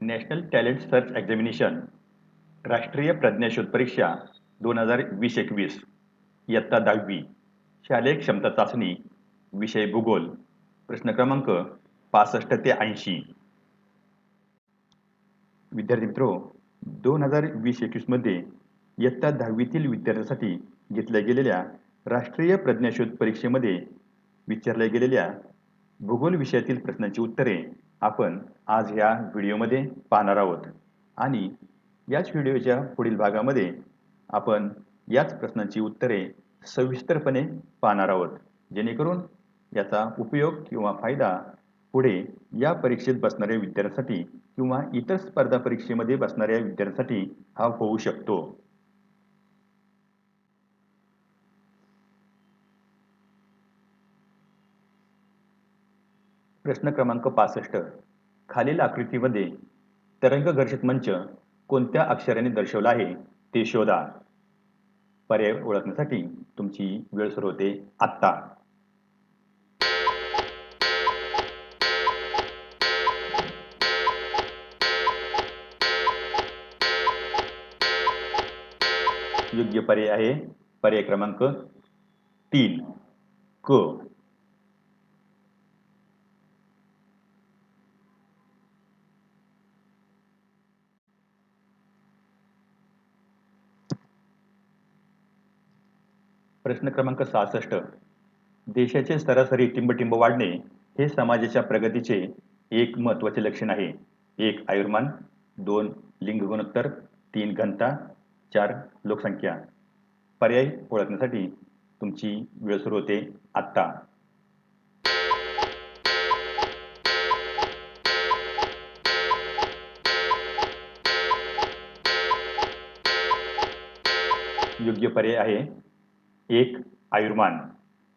National talent search examination राष्ट्रीय प्रज्ञाशोध परीक्षा दोन हजार वीस एकवीस इयत्ता दहावी शालेय क्षमता चाचणी विषय भूगोल प्रश्न क्रमांक पासष्ट ते ऐंशी. विद्यार्थी मित्रो दोन हजार वीस एकवीसमध्ये इयत्ता दहावीतील विद्यार्थ्यांसाठी घेतल्या गेलेल्या राष्ट्रीय प्रज्ञाशोध परीक्षेमध्ये विचारल्या गेलेल्या भूगोल विषयातील प्रश्नांची उत्तरे आपण आज ह्या व्हिडिओमध्ये पाहणार आहोत. आणि याच व्हिडिओच्या पुढील भागामध्ये आपण याच प्रश्नांची उत्तरे सविस्तरपणे पाहणार आहोत. जेणेकरून याचा उपयोग किंवा फायदा पुढे या परीक्षेत बसणाऱ्या विद्यार्थ्यांसाठी किंवा इतर स्पर्धा परीक्षेमध्ये बसणाऱ्या विद्यार्थ्यांसाठी हा होऊ शकतो. प्रश्न क्रमांक पासष्ट. खालील आकृतीमध्ये तरंगघर्षित मंच कोणत्या अक्षराने दर्शवला आहे ते शोधा. पर्याय ओळखण्यासाठी तुमची वेळ सुरू होते आत्ता. योग्य पर्याय आहे. पर्याय क्रमांक तीन. क. प्रश्न क्रमांक सहासष्ट. देशाचे सरासरी टिंबटिंब वाढणे हे समाजाच्या प्रगतीचे एक महत्त्वाचे लक्षण आहे. एक आयुर्मान. दोन लिंग गुणोत्तर. तीन घनता. चार लोकसंख्या. पर्याय ओळखण्यासाठी तुमची वेळ सुरू होते आत्ता. योग्य पर्याय आहे. एक आयुर्मान.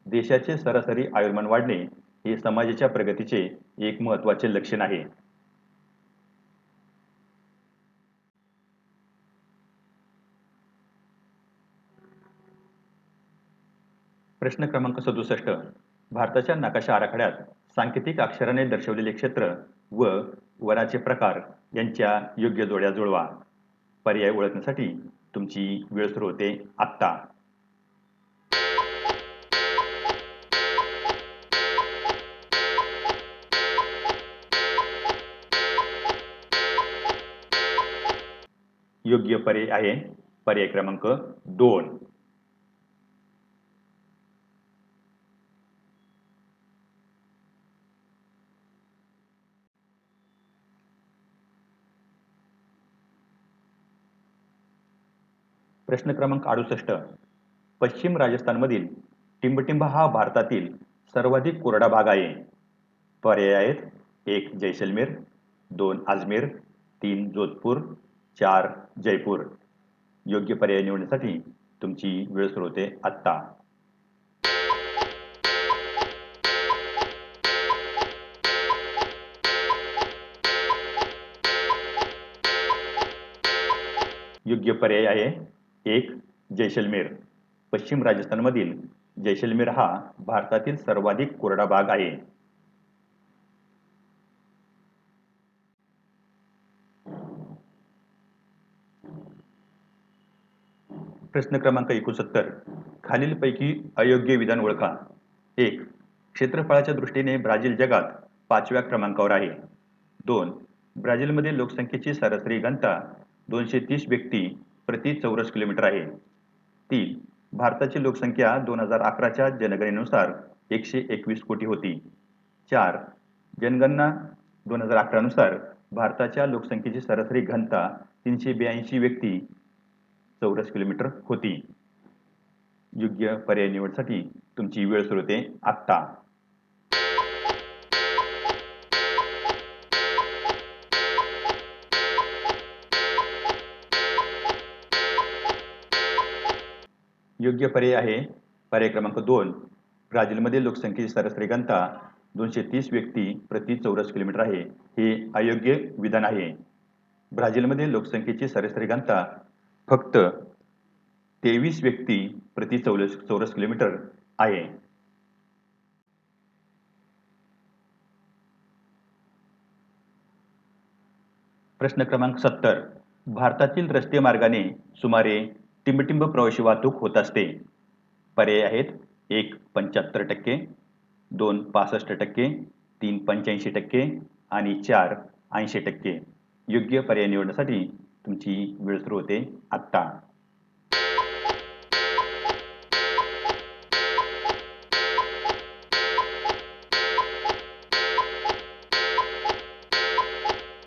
देशाचे सरासरी आयुर्मान वाढणे हे समाजाच्या प्रगतीचे एक महत्त्वाचे लक्षण आहे. प्रश्न क्रमांक सदुसष्ट. भारताच्या नकाशा आराखड्यात सांकेतिक अक्षराने दर्शवलेले क्षेत्र व वनाचे प्रकार यांच्या योग्य जोड्या जुळवा. पर्याय ओळखण्यासाठी तुमची वेळ सुरू होते आत्ता. योग्य पर्याय आहे. पर्याय क्रमांक दोन. प्रश्न क्रमांक अडुसष्ट. पश्चिम राजस्थानमधील टिंबटिंब हा भारतातील सर्वाधिक कोरडा भाग आहे. पर्याय आहेत. एक जैसलमेर दोन अजमेर तीन जोधपूर चार जयपूर. योग्य पर्याय निवडण्यासाठी तुमची वेळ सुरू होते आत्ता. योग्य पर्याय आहे एक जैसलमेर. पश्चिम राजस्थानमधील जैसलमेर हा भारतातील सर्वाधिक कोरडा भाग आहे. प्रश्न क्रमांक एकोणसत्तर. खालीलपैकी अयोग्य विधान ओळखा. एक क्षेत्रफळाच्या दृष्टीने ब्राझील जगात पाचव्या क्रमांकावर आहे. दोन ब्राझीलमध्ये लोकसंख्येची सरासरी घनता दोनशे तीस व्यक्ती प्रति चौरस किलोमीटर आहे. तीन भारताची लोकसंख्या दोन हजार अकराच्या जनगणनेनुसार एकशे एकवीस कोटी होती. चार जनगणना दोन हजार अकरानुसार भारताच्या लोकसंख्येची सरासरी घनता तीनशे ब्याऐंशी व्यक्ती चौरस किलोमीटर होती. योग्य पर्याय निवडसाठी तुमची वेळ सुरू होते आत्ता. योग्य पर्याय आहे पर्याय क्रमांक दोन. ब्राझीलमध्ये लोकसंख्येची सरासरी घनता दोनशे तीस व्यक्ती प्रति चौरस किलोमीटर आहे. हे अयोग्य विधान आहे. ब्राझीलमध्ये लोकसंख्येची सरासरी घनता फक्त तेवीस व्यक्ती प्रति चौरस चौरस किलोमीटर आहे. प्रश्न क्रमांक सत्तर. भारतातील रस्ते मार्गाने सुमारे टिंबटिंब प्रवासी वाहतूक होत असते. पर्याय आहेत एक पंच्याहत्तर टक्के दोन पासष्ट टक्के तीन पंच्याऐंशी टक्के आणि चार ऐंशी टक्के. योग्य पर्याय निवडण्यासाठी तुमची वेळ सुरू होते. आत्ता.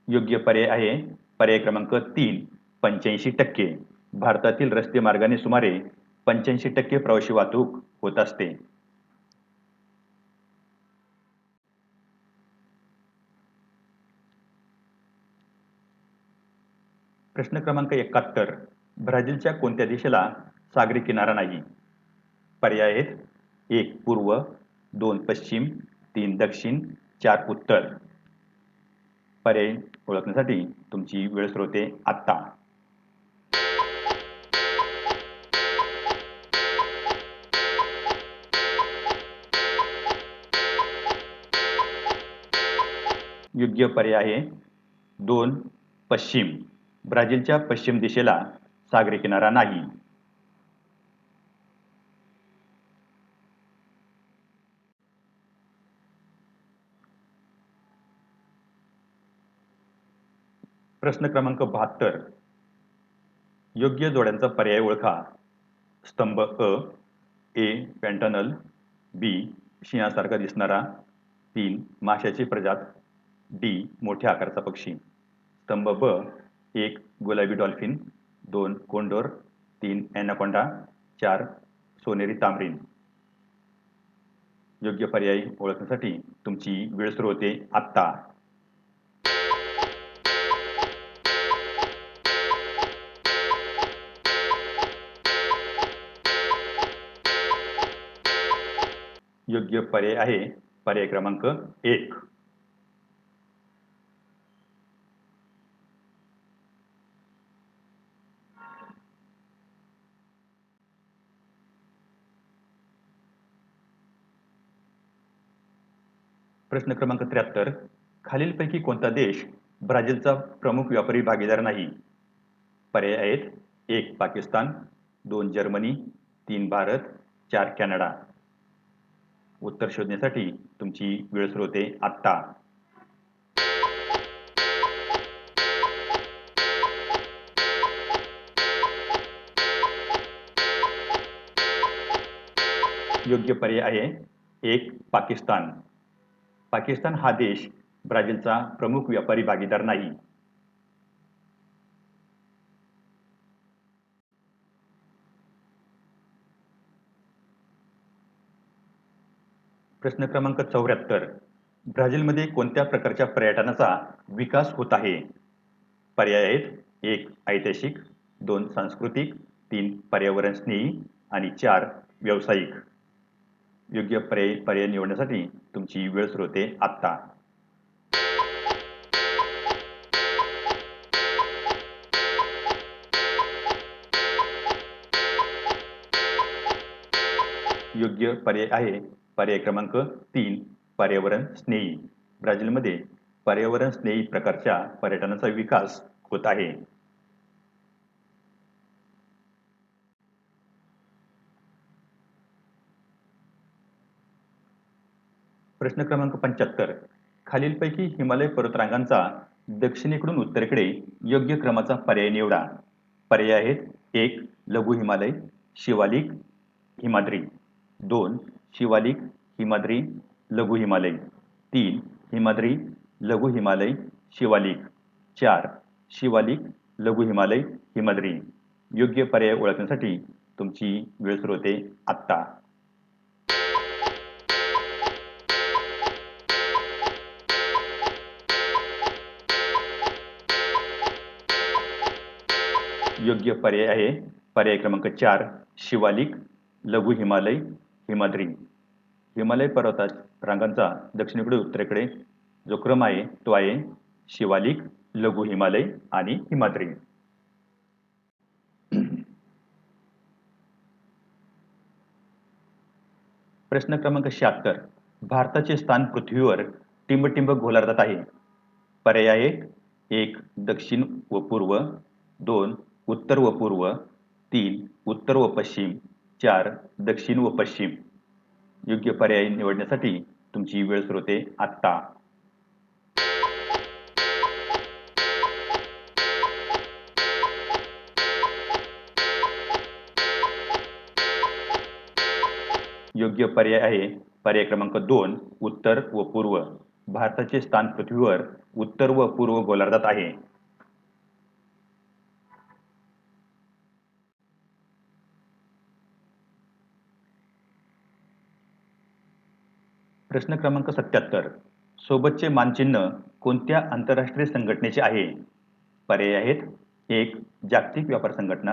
योग्य पर्याय आहे. पर्याय क्रमांक तीन पंच्याऐंशी टक्के. भारतातील रस्ते मार्गाने सुमारे पंच्याऐंशी टक्के प्रवासी वाहतूक होत असते. प्रश्न क्रमांक एकाहत्तर. ब्राझीलच्या कोणत्या देशाला सागरी किनारा नाही? पर्याय आहेत. एक पूर्व दोन पश्चिम तीन दक्षिण चार उत्तर. पर्याय ओळखण्यासाठी तुमची वेळ सुरू होते आत्ता. योग्य पर्याय आहे दोन पश्चिम. ब्राझीलच्या पश्चिम दिशेला सागरी किनारा नाही. प्रश्न क्रमांक बहात्तर. योग्य जोड्यांचा पर्याय ओळखा. स्तंभ अ ए पॅन्टनल बी शिंहासारखा दिसणारा तीन माशाची प्रजात डी मोठ्या आकाराचा पक्षी. स्तंभ ब एक गुलाबी डॉल्फिन. दोन कोंडोर. तीन ॲनाकोंडा चार सोनेरी तांबरीन. योग्य पर्याय ओळखण्यासाठी तुमची वेळ सुरू होते आत्ता. योग्य पर्याय आहे. पर्याय क्रमांक एक. प्रश्न क्रमांक त्र्याहत्तर. खालीलपैकी कोणता देश ब्राझीलचा प्रमुख व्यापारी भागीदार नाही? पर्याय आहेत एक पाकिस्तान दोन जर्मनी तीन भारत चार कॅनडा. उत्तर शोधण्यासाठी तुमची वेळ सुरू होते आत्ता. योग्य पर्याय आहे एक पाकिस्तान. पाकिस्तान हा देश ब्राझीलचा प्रमुख व्यापारी भागीदार नाही. प्रश्न क्रमांक चौऱ्याहत्तर. ब्राझीलमध्ये कोणत्या प्रकारच्या पर्यटनाचा विकास होत आहे? पर्याय आहेत. एक ऐतिहासिक. दोन सांस्कृतिक. तीन पर्यावरण स्नेही आणि चार व्यावसायिक. योग्य पर्याय पर्याय निवडण्यासाठी तुमची वेळ सुरू होते आत्ता. योग्य पर्याय आहे. पर्याय क्रमांक तीन पर्यावरण स्नेही. ब्राझीलमध्ये पर्यावरण स्नेही प्रकारच्या पर्यटनाचा विकास होत आहे. प्रश्न क्रमांक पंच्याहत्तर. खालीलपैकी हिमालय पर्वतरांगांचा दक्षिणेकडून उत्तरेकडे योग्य क्रमाचा पर्याय निवडा. पर्याय आहेत एक लघु हिमालय शिवालिक हिमाद्री. दोन शिवालिक हिमाद्री लघु हिमालय. तीन हिमाद्री लघु हिमालय शिवालिक. चार शिवालिक लघु हिमालय हिमाद्री. योग्य पर्याय ओळखण्यासाठी तुमची वेळ सुरू होते आत्ता. योग्य पर्याय आहे. पर्याय क्रमांक चार शिवालिक लघु हिमालय हिमाद्री. हिमालय पर्वता रांगांचा दक्षिणेकडे उत्तरेकडे जो क्रम आहे तो आहे शिवालिक लघु हिमालय आणि हिमाद्री. प्रश्न क्रमांक शहात्तर भारताचे स्थान पृथ्वीवर टिंबटिंब गोलार्धात आहे. पर्याय एक दक्षिण व पूर्व. दोन उत्तर व पूर्व तीन उत्तर व पश्चिम चार दक्षिण व पश्चिम. योग्य पर्याय निवडण्यासाठी तुमची वेळ सुरू होते आत्ता. योग्य पर्याय आहे पर्याय क्रमांक दोन उत्तर व पूर्व. भारताचे स्थान पृथ्वीवर उत्तर व पूर्व गोलार्धात आहे. प्रश्न क्रमांक सत्याहत्तर. सोबतचे मानचिन्ह कोणत्या आंतरराष्ट्रीय संघटनेचे आहे? पर्याय आहेत. एक जागतिक व्यापार संघटना.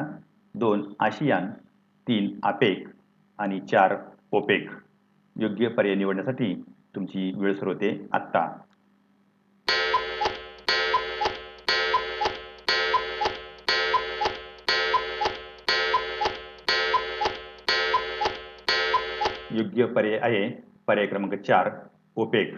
दोन आशियान. तीन आपेक. आणि चार ओपेक. योग्य पर्याय निवडण्यासाठी तुमची वेळ सुरू होते आत्ता. योग्य पर्याय आहे. पर्याय क्रमांक चार ओपेक.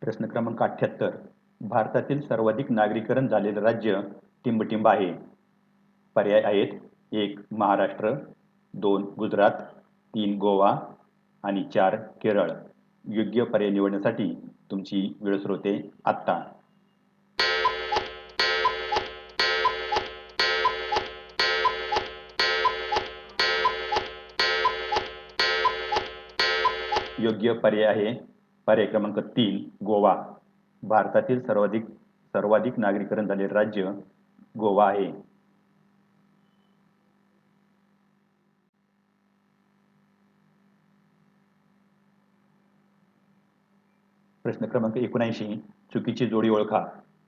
प्रश्न क्रमांक अठ्ठ्याहत्तर. भारतातील सर्वाधिक नागरीकरण झालेलं राज्य टिंबटिंब आहे. पर्याय आहेत एक महाराष्ट्र दोन गुजरात तीन गोवा आणि चार केरळ योग्य पर्याय निवडण्यासाठी तुमची वेळ सुरू होते आत्ता. योग्य पर्याय आहे पर्याय क्रमांक तीन गोवा. भारतातील सर्वाधिक सर्वाधिक नागरीकरण झालेले राज्य गोवा आहे. प्रश्न क्रमांक एकोणऐंशी चुकीची जोडी ओळखा.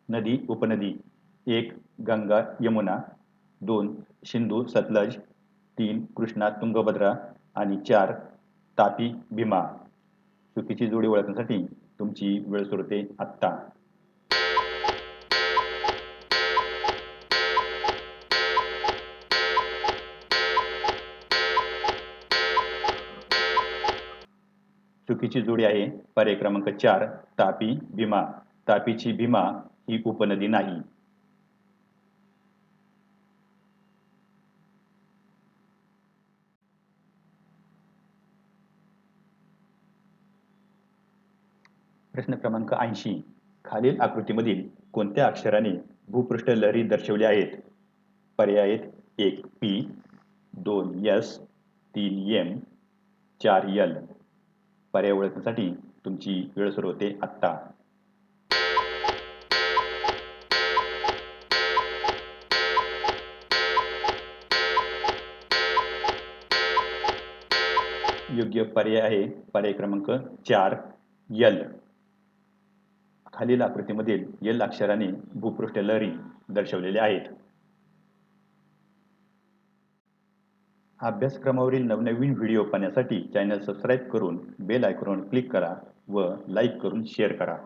नदी उपनदी. एक गंगा यमुना. दोन सिंधू सतलज. तीन कृष्णा तुंगभद्रा. आणि चार तापी भीमा. चुकीची जोडी ओळखण्यासाठी तुमची वेळ सुरते आत्ता. चुकीची जोडी आहे. पर्याय क्रमांक चार तापी भीमा. तापीची भीमा ही उपनदी नाही. प्रश्न क्रमांक ऐंशी. खालील आकृतीमधील कोणत्या अक्षराने भूपृष्ठ लहरी दर्शवल्या आहेत? पर्याय आहेत एक पी दोन एस तीन एम चार यल पर्याय ओळखण्यासाठी तुमची वेळ सुरू होते आत्ता. योग्य पर्याय आहे पर्याय क्रमांक चार यल. खालील आकृतीमधील यल अक्षराने भूपृष्ठ लहरी दर्शवलेल्या आहेत. अभ्यासक्रमावरील नवनवीन व्हिडिओ पाहण्यासाठी चॅनल सबस्क्राईब करून बेल आयकॉनवर क्लिक करा व लाईक करून शेअर करा.